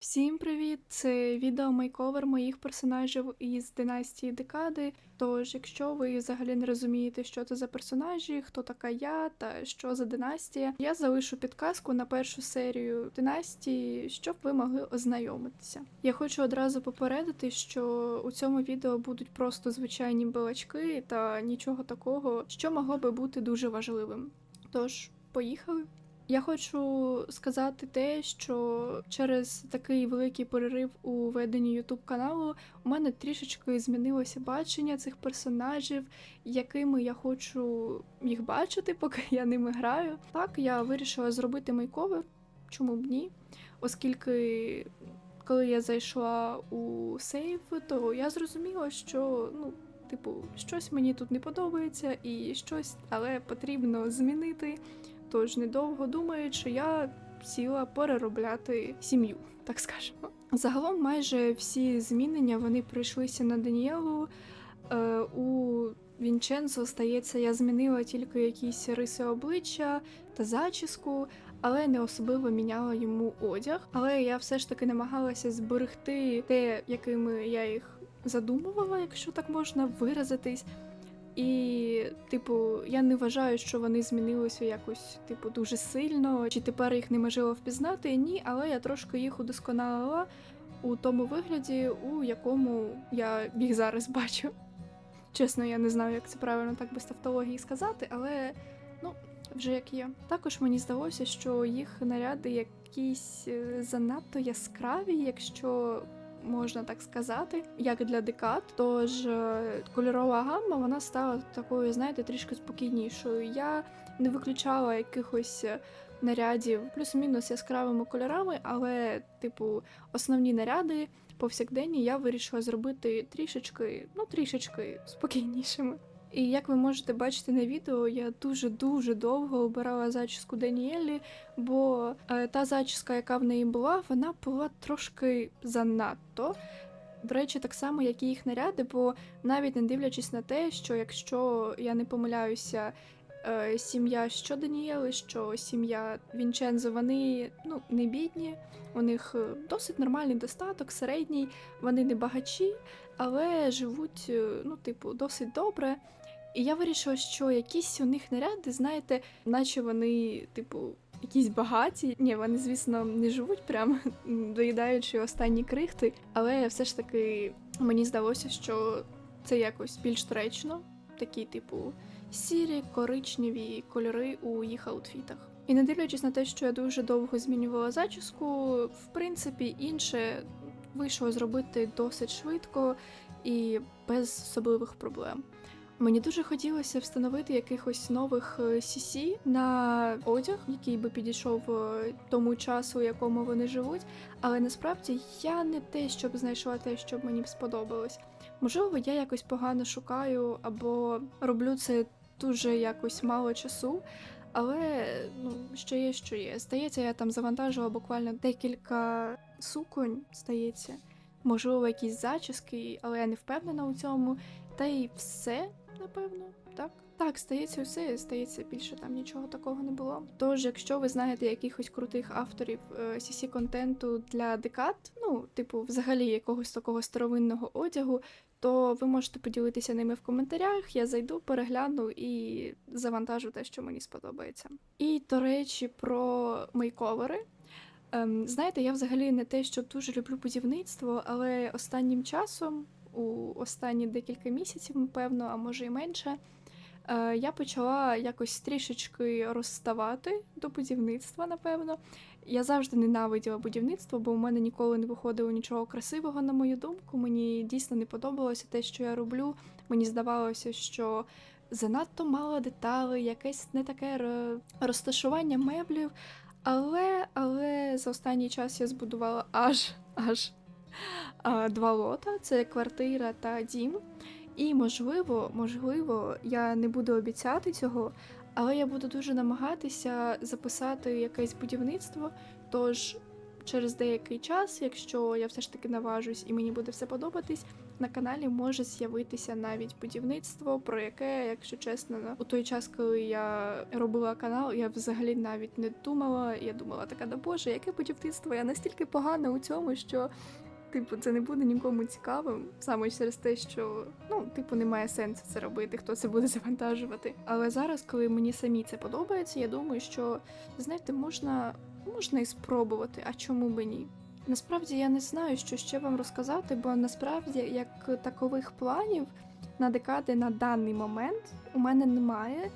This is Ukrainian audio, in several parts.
Всім привіт! Це відео мейковер моїх персонажів із династії Декади. Тож, якщо ви взагалі не розумієте, що це за персонажі, хто така я та що за династія, я залишу підказку на першу серію династії, щоб ви могли ознайомитися. Я хочу одразу попередити, що у цьому відео будуть просто звичайні балачки та нічого такого, що могло би бути дуже важливим. Тож, поїхали. Я хочу сказати те, що через такий великий перерив у веденні YouTube каналу у мене трішечки змінилося бачення цих персонажів, якими я хочу їх бачити, поки я ними граю. Так, я вирішила зробити мейковер, чому б ні, оскільки коли я зайшла у сейв, то я зрозуміла, що ну. Типу, щось мені тут не подобається, і щось, але потрібно змінити. Тож, недовго думаючи, я сіла переробляти сім'ю, так скажемо. Загалом, майже всі змінення вони прийшлися на Даніелу. Е, у Вінченцо, стається, я змінила тільки якісь риси обличчя та зачіску, але не особливо міняла йому одяг. Але я все ж таки намагалася зберегти те, якими я їх задумувала, якщо так можна виразитись. І, типу, я не вважаю, що вони змінилися якось, типу, дуже сильно, чи тепер їх неможливо впізнати. Ні, але я трошки їх удосконалила у тому вигляді, у якому я їх зараз бачу. Чесно, я не знаю, як це правильно так без тавтології сказати, але ну, вже як є. Також мені здалося, що їх наряди якісь е, занадто яскраві, якщо можна так сказати, як для декад. Тож е, кольорова гамма вона стала такою, знаєте, трішки спокійнішою. Я не виключала якихось е, нарядів плюс-мінус яскравими кольорами, але, типу, основні наряди повсякденні я вирішила зробити трішечки, ну трішечки спокійнішими. І як ви можете бачити на відео, я дуже-дуже довго обирала зачіску Даніелі, бо е, та зачіска, яка в неї була, вона була трошки занадто. До речі, так само, як і їх наряди, бо навіть не дивлячись на те, що якщо я не помиляюся, е, сім'я що Даніели, що сім'я Вінчензо, вони ну, не бідні, у них е, досить нормальний достаток, середній, вони не багачі, але живуть, е, ну, типу, досить добре. І я вирішила, що якісь у них наряди, знаєте, наче вони, типу, якісь багаті. Ні, вони, звісно, не живуть прямо доїдаючи останні крихти, але все ж таки мені здалося, що це якось більш доречно, такі, типу, сірі, коричневі кольори у їх аутфітах. І не дивлячись на те, що я дуже довго змінювала зачіску, в принципі, інше вийшло зробити досить швидко і без особливих проблем. Мені дуже хотілося встановити якихось нових е, CC на одяг, який би підійшов е, тому часу, у якому вони живуть. Але насправді я не те, щоб знайшла те, що б мені сподобалось. Можливо, я якось погано шукаю або роблю це дуже якось мало часу. Але ну, що є, що є. Здається, я там завантажила буквально декілька суконь, здається, можливо, якісь зачіски, але я не впевнена у цьому. Та й все, напевно, так. Так, стається все, стається більше там нічого такого не було. Тож, якщо ви знаєте якихось крутих авторів cc контенту для декад, ну, типу, взагалі якогось такого старовинного одягу, то ви можете поділитися ними в коментарях. Я зайду, перегляну і завантажу те, що мені сподобається. І до речі, про мейковери. Ем, знаєте, я взагалі не те, що дуже люблю будівництво, але останнім часом, у останні декілька місяців, напевно, а може і менше, я почала якось трішечки розставати до будівництва, напевно. Я завжди ненавиділа будівництво, бо у мене ніколи не виходило нічого красивого, на мою думку. Мені дійсно не подобалося те, що я роблю. Мені здавалося, що занадто мало деталей, якесь не таке розташування меблів. Але, але за останній час я збудувала аж аж два лота: це квартира та дім. І можливо, можливо, я не буду обіцяти цього, але я буду дуже намагатися записати якесь будівництво. Тож через деякий час, якщо я все ж таки наважусь і мені буде все подобатись, на каналі може з'явитися навіть будівництво, про яке, якщо чесно, у той час, коли я робила канал, я взагалі навіть не думала. Я думала, така да боже, яке будівництво? Я настільки погана у цьому, що. Типу, це не буде нікому цікавим, саме через те, що ну, типу, немає сенсу це робити, хто це буде завантажувати. Але зараз, коли мені самі це подобається, я думаю, що знаєте, можна, можна і спробувати, а чому би ні? Насправді я не знаю, що ще вам розказати, бо насправді як такових планів на декади на даний момент у мене немає.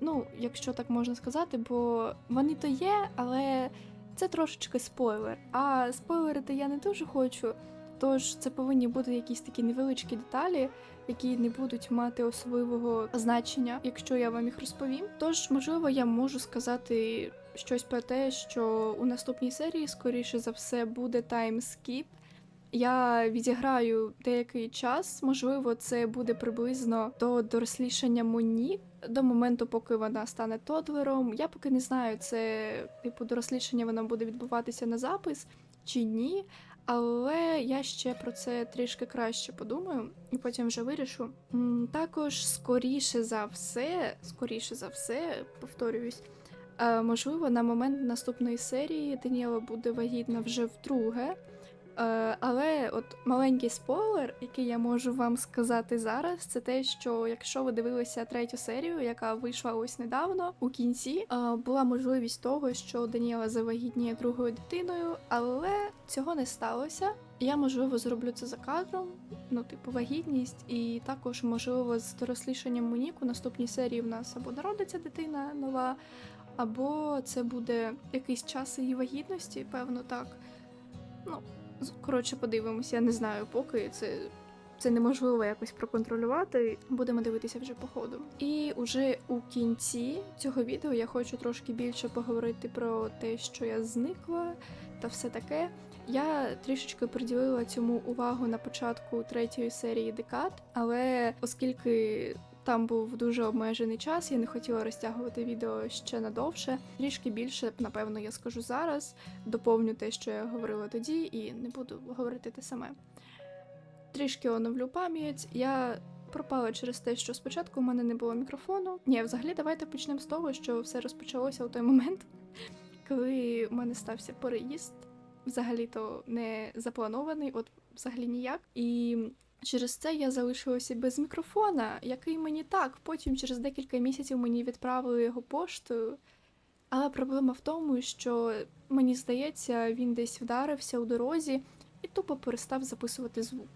Ну, якщо так можна сказати, бо вони то є, але це трошечки спойлер. А спойлерити я не дуже хочу. Тож це повинні бути якісь такі невеличкі деталі, які не будуть мати особливого значення, якщо я вам їх розповім. Тож, можливо, я можу сказати щось про те, що у наступній серії, скоріше за все, буде таймскіп. Я відіграю деякий час, можливо, це буде приблизно до дорослішання Моні, до моменту, поки вона стане тодлером. Я поки не знаю, це типу дорослішання воно буде відбуватися на запис чи ні. Але я ще про це трішки краще подумаю і потім вже вирішу. Також, скоріше за все, скоріше за все, повторююсь, е, можливо, на момент наступної серії Даніела буде вагітна вже вдруге. Е, але от маленький спойлер, який я можу вам сказати зараз, це те, що якщо ви дивилися третю серію, яка вийшла ось недавно, у кінці е, була можливість того, що Даніела завагітніє другою дитиною, але цього не сталося. Я можливо зроблю це за кадром, ну типу вагітність, і також можливо з дорослішанням Моніку наступній серії в нас або народиться дитина нова, або це буде якийсь час її вагітності, певно так. Ну, коротше, подивимося, я не знаю, поки це. Це неможливо якось проконтролювати. Будемо дивитися вже по ходу. І уже у кінці цього відео я хочу трошки більше поговорити про те, що я зникла та все таке. Я трішечки приділила цьому увагу на початку третьої серії декад, але оскільки там був дуже обмежений час, я не хотіла розтягувати відео ще надовше. Трішки більше, напевно, я скажу зараз. Доповню те, що я говорила тоді, і не буду говорити те саме. Трішки оновлю пам'ять. Я пропала через те, що спочатку у мене не було мікрофону. Ні, взагалі, давайте почнемо з того, що все розпочалося у той момент, коли у мене стався переїзд. Взагалі-то не запланований, от взагалі ніяк. І через це я залишилася без мікрофона, який мені так, потім через декілька місяців мені відправили його поштою. Але проблема в тому, що мені здається, він десь вдарився у дорозі і тупо перестав записувати звук.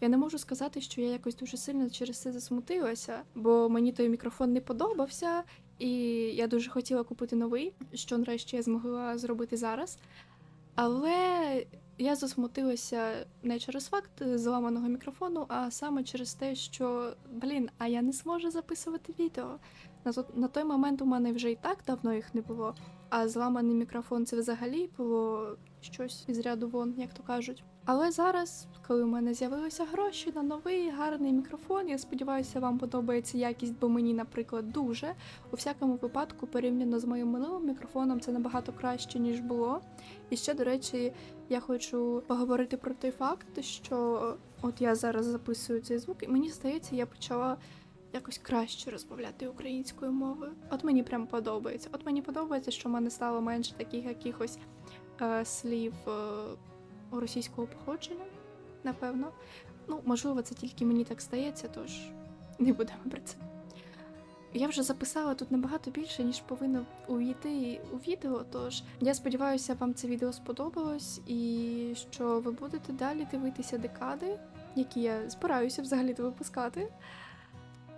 Я не можу сказати, що я якось дуже сильно через це засмутилася, бо мені той мікрофон не подобався, і я дуже хотіла купити новий, що нарешті я змогла зробити зараз. Але я засмутилася не через факт зламаного мікрофону, а саме через те, що блін, а я не зможу записувати відео. На, на той момент у мене вже і так давно їх не було. А зламаний мікрофон це взагалі було щось із ряду вон, як то кажуть. Але зараз, коли в мене з'явилися гроші на новий гарний мікрофон, я сподіваюся, вам подобається якість, бо мені, наприклад, дуже. У всякому випадку, порівняно з моїм минулим мікрофоном, це набагато краще, ніж було. І ще, до речі, я хочу поговорити про той факт, що от я зараз записую цей звук, і мені здається, я почала якось краще розмовляти українською мовою. От мені прям подобається. От мені подобається, що в мене стало менше таких якихось слів е, російського походження, напевно. Ну, можливо, це тільки мені так стається, тож не будемо про це. Я вже записала тут набагато більше, ніж повинно увійти у відео. Тож я сподіваюся, вам це відео сподобалось і що ви будете далі дивитися декади, які я збираюся взагалі випускати.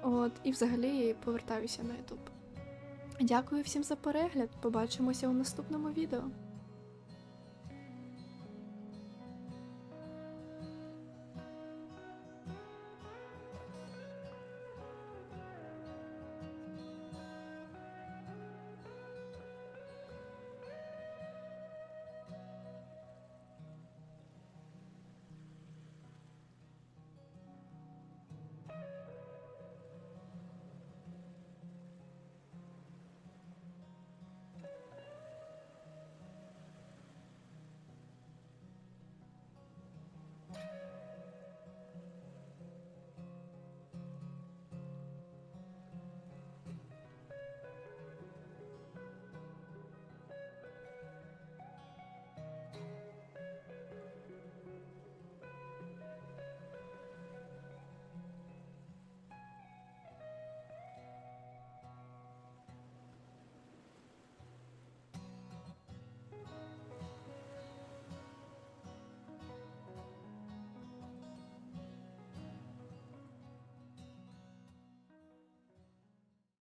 От, і взагалі повертаюся на YouTube. Дякую всім за перегляд. Побачимося у наступному відео.